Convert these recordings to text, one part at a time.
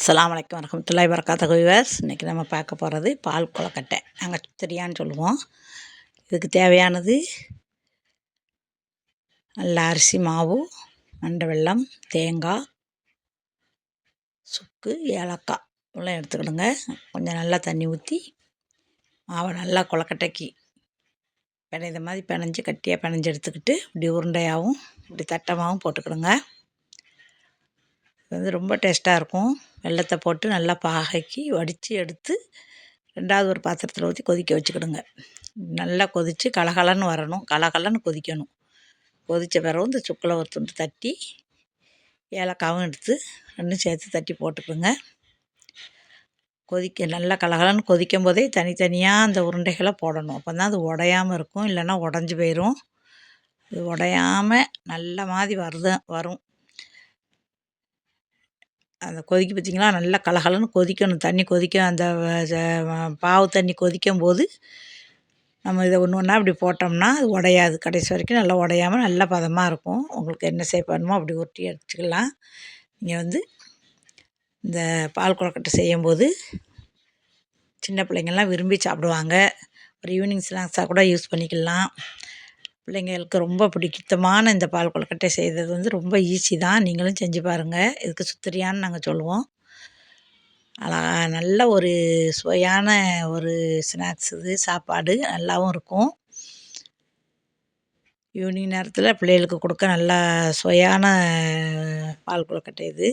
அஸ்ஸலாமு வலைக்கம் வரஹமத்துல்லாஹி வரகாத்துஹு குவிவர்ஸ் இன்றைக்கி நம்ம பார்க்க போகிறது பால் கொலக்கட்டை நாங்கள் சுத்திரியான்னு சொல்லுவோம். இதுக்கு தேவையானது நல்ல அரிசி மாவு மண்டை வெல்லம் தேங்காய் சுக்கு ஏலக்காய் இவ்வளோ எடுத்துக்கிடுங்க. கொஞ்சம் நல்லா தண்ணி ஊற்றி மாவை நல்லா கொலக்கட்டைக்கு பிணைந்த மாதிரி பிணைஞ்சு கட்டியாக பிணைஞ்சு எடுத்துக்கிட்டு இப்படி உருண்டையாகவும் இப்படி தட்டமாகவும் போட்டுக்கிடுங்க. இது வந்து ரொம்ப டேஸ்ட்டாக இருக்கும். வெல்லத்தை போட்டு நல்லா பாகக்கி வடித்து எடுத்து ரெண்டாவது ஒரு பாத்திரத்தில் ஊற்றி கொதிக்க வச்சுக்கிடுங்க. நல்லா கொதித்து கலகலன்னு வரணும். கலகலன்னு கொதிக்கணும். கொதித்த பிறகு இந்த சுக்கில் ஒரு துண்டு தட்டி ஏலக்காவும் எடுத்து ரெண்டும் சேர்த்து தட்டி போட்டுக்கோங்க. கொதிக்க நல்லா கலகலன்னு கொதிக்கும் போதே தனித்தனியாக அந்த உருண்டைகளை போடணும். அப்போ தான் அது உடையாமல் இருக்கும். இல்லைன்னா உடஞ்சி போயிடும் இது உடையாமல் நல்ல மாதிரி வருது வரும். அந்த கொதிக்க வச்சிங்களா? நல்லா கலகலன்னு கொதிக்கணும். தண்ணி கொதிக்க அந்த பாவு தண்ணி கொதிக்கும் போது நம்ம இதை ஒன்று ஒன்றா அப்படி போட்டோம்னா அது உடையாது. கடைசி வரைக்கும் நல்லா உடையாமல் நல்ல பதமாக இருக்கும். உங்களுக்கு என்ன சேப் அப்படி உருட்டி அடிச்சுக்கலாம் நீங்கள் வந்து இந்த பால் கொழக்கட்டை செய்யும்போது சின்ன பிள்ளைங்கள்லாம் விரும்பி சாப்பிடுவாங்க. ஒரு ஈவினிங் ஸ்நாக்ஸாக கூட யூஸ் பண்ணிக்கலாம். பிள்ளைங்களுக்கு ரொம்ப பிடித்தமான இந்த பால் கொழுக்கட்டை செய்கிறது வந்து ரொம்ப ஈஸி தான். நீங்களும் செஞ்சு பாருங்கள் இதுக்கு சுத்திரியான்னு நாங்கள் சொல்லுவோம். அழகா நல்ல ஒரு சுவையான ஒரு ஸ்நாக்ஸ் இது சாப்பாடு நல்லாவும் இருக்கும். ஈவினிங் நேரத்தில் பிள்ளைகளுக்கு கொடுக்க நல்லா சுவையான பால் கொழுக்கட்டை இது.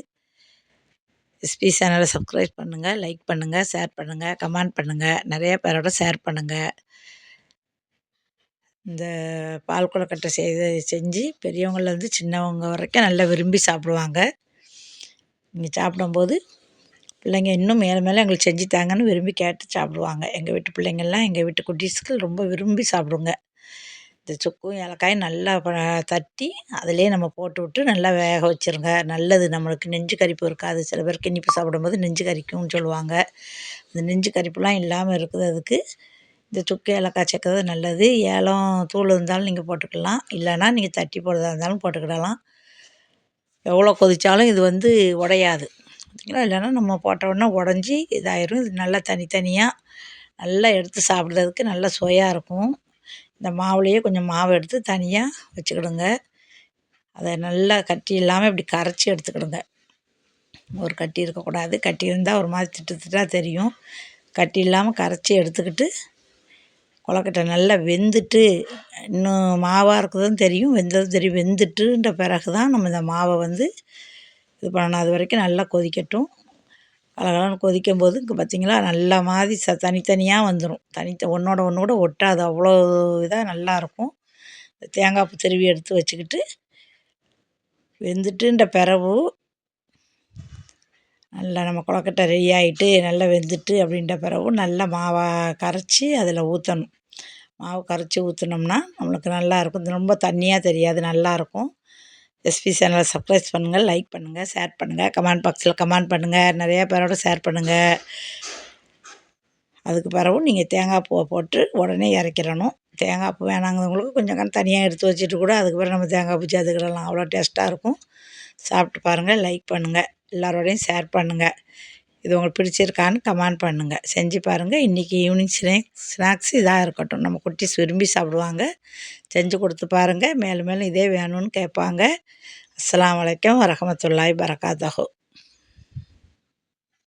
எஸ்பி சேனலை சப்ஸ்கிரைப் பண்ணுங்கள் லைக் பண்ணுங்கள் ஷேர் பண்ணுங்கள் கமெண்ட் பண்ணுங்கள் நிறைய பேரோட ஷேர் பண்ணுங்கள் இந்த பால் கொழுக்கட்டை செய்து செஞ்சு பெரியவங்கள்லேருந்து சின்னவங்க வரைக்கும் நல்லா விரும்பி சாப்பிடுவாங்க. நீங்கள் சாப்பிடும்போது பிள்ளைங்க இன்னும் மேலே மேலே எங்களுக்கு செஞ்சு தாங்கன்னு விரும்பி கேட்டு சாப்பிடுவாங்க. எங்கள் வீட்டு பிள்ளைங்கள்லாம் எங்கள் வீட்டு குட்டீஸ்க்கு ரொம்ப விரும்பி சாப்பிடுங்க. இந்த சுக்கும் ஏலக்காயும் நல்லா தட்டி அதிலே நம்ம போட்டு விட்டு நல்லா வேக வச்சுருங்க. நல்லது நம்மளுக்கு நெஞ்சு கரிப்பு இருக்காது. சில பேருக்கு இனிப்பு சாப்பிடும்போது நெஞ்சு கரிக்கும்னு சொல்லுவாங்க. இந்த நெஞ்சு கரிப்புலாம் இல்லாமல் இருக்குது. அதுக்கு இந்த சுக்கு ஏலக்காய் சேர்க்கறது நல்லது. ஏலம் தூள் இருந்தாலும் நீங்கள் போட்டுக்கலாம். இல்லைன்னா நீங்கள் தட்டி போடுறதா இருந்தாலும் போட்டுக்கிடலாம். எவ்வளோ கொதித்தாலும் இது வந்து உடையாது. பார்த்திங்களா இல்லைன்னா நம்ம போட்ட உடனே உடஞ்சி இதாயிரும். இது நல்லா தனித்தனியாக நல்லா எடுத்து சாப்பிட்றதுக்கு நல்லா சுவையாக இருக்கும். இந்த மாவுலேயே கொஞ்சம் மாவு எடுத்து தனியாக வச்சுக்கிடுங்க. அதை நல்லா கட்டி இல்லாமல் இப்படி கரைச்சி எடுத்துக்கிடுங்க. ஒரு கட்டி இருக்கக்கூடாது. கட்டி இருந்தால் ஒரு மாதிரி திட்டு திட்டாக தெரியும். கட்டி இல்லாமல் கரைச்சி எடுத்துக்கிட்டு கொழக்கட்டை நல்லா வெந்துட்டு இன்னும் மாவாக இருக்கிறதும் தெரியும் வெந்ததும் தெரியும். வெந்துட்டுன்ற பிறகு தான் நம்ம இந்த மாவை வந்து இது பண்ணணும். அது வரைக்கும் நல்லா கொதிக்கட்டும். கலகலன்னு கொதிக்கும் போது இங்கே பார்த்திங்களா நல்லா மாதிரி ச தனித்தனியாக வந்துடும் தனித்த ஒன்றோட ஒன்று கூட ஒட்டாது. அவ்வளோ இதாக நல்லாயிருக்கும் தேங்காய் பூ திருவி எடுத்து வச்சுக்கிட்டு வெந்துட்டுன்ற பிறகு நல்லா நம்ம கொழக்கட்டை ரெடி ஆகிட்டு நல்லா வெந்துட்டு அப்படின்ற பிறகு நல்லா மாவை கரைச்சி அதில் ஊற்றணும் மாவு கரைச்சி ஊற்றினோம்னா நம்மளுக்கு நல்லாயிருக்கும் ரொம்ப தண்ணியாக தெரியாது நல்லாயிருக்கும் எஸ்பி சேனலை சப்ஸ்கிரைப் பண்ணுங்கள் லைக் பண்ணுங்கள் ஷேர் பண்ணுங்கள் கமெண்ட் பாக்ஸில் கமெண்ட் பண்ணுங்கள் நிறையா பேரோட ஷேர் பண்ணுங்கள் அதுக்கு பிறகு நீங்கள் தேங்காய் பூவை போட்டு உடனே இறக்கிடணும். தேங்காய் பூ வேணாங்கிறவங்களுக்கு கொஞ்சம் தனியாக எடுத்து வச்சுட்டு கூட அதுக்கு பிறகு நம்ம தேங்காய் பூ சேர்த்துக்கிடலாம் அவ்வளோ டேஸ்ட்டாக இருக்கும். சாப்பிட்டு பாருங்கள் லைக் பண்ணுங்கள் எல்லாரோடையும் ஷேர் பண்ணுங்கள் இது உங்களுக்கு பிடிச்சிருக்கான்னு கமெண்ட் பண்ணுங்கள் செஞ்சு பாருங்கள் இன்றைக்கி ஈவினிங் ஸ்நாக்ஸ் ஸ்நாக்ஸ் இதாக இருக்கட்டும். நம்ம குட்டிஸ் விரும்பி சாப்பிடுவாங்க. செஞ்சு கொடுத்து பாருங்கள் மேலும் மேலும் இதே வேணும்னு கேட்பாங்க. அஸ்லாம் வலைக்கம் வரமத்துல்லாய் பரகாத்தஹோ